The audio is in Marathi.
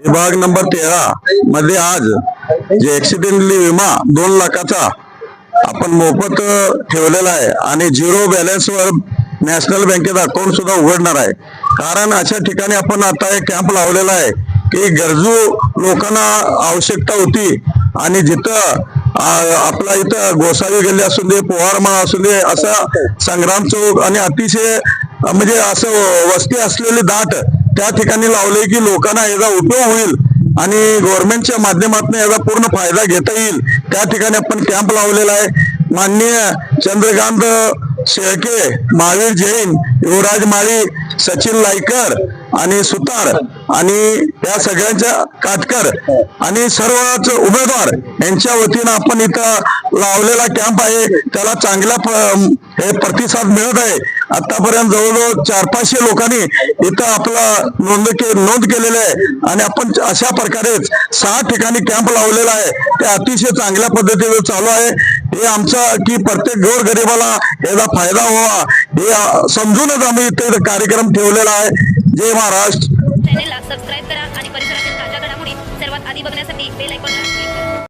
विभाग नंबर तेरा मध्ये आज जे ऍक्सिडेंटली विमा दोन लाखाचा आपण मोफत ठेवलेला आहे आणि झिरो बॅलन्सवर नॅशनल बँकेत अकाउंट सुद्धा उघडणार आहे. कारण अशा ठिकाणी आपण आता एक कॅम्प लावलेला आहे की गरजू लोकांना आवश्यकता होती आणि जिथं आपला इथं गोसावी गल्ली असू दे पोहारमाळ असू दे असा संग्राम चौक आणि अतिशय म्हणजे असं वस्ती असलेली दाट त्या ठिकाणी लावले की लोकांना याचा उपयोग होईल आणि गव्हर्नमेंटच्या माध्यमातून याचा पूर्ण फायदा घेता येईल. त्या ठिकाणी आपण कॅम्प लावलेला आहे. माननीय चंद्रकांत शेळके महावीर जैन युवराज माळी सचिन लायकर आणि सुतार आणि या सगळ्यांच्या काटकर आणि सर्वच उमेदवार यांच्या वतीनं आपण इथं लावलेला कॅम्प आहे. त्याला चांगला प- हे प्रतिसाद मिळत आहे. आतापर्यंत जवळजवळ चार पाचशे लोकांनी इथं आपला नोंद के नोंद केलेली आहे. आणि आपण अशा प्रकारेच सहा ठिकाणी कॅम्प लावलेला आहे. ते अतिशय चांगल्या पद्धतीने चालू आहे. हे आमचा की प्रत्येक गोर गरिबाला याचा फायदा व्हावा. हे समजूनच आम्ही इथे कार्यक्रम ठेवलेला आहे. जय महाराष्ट्र. चॅनेलला सबस्क्राईब करा आणि परिसरातील ताज्या घडामोडी सर्वात आधी बघण्यासाठी बेल ऐकून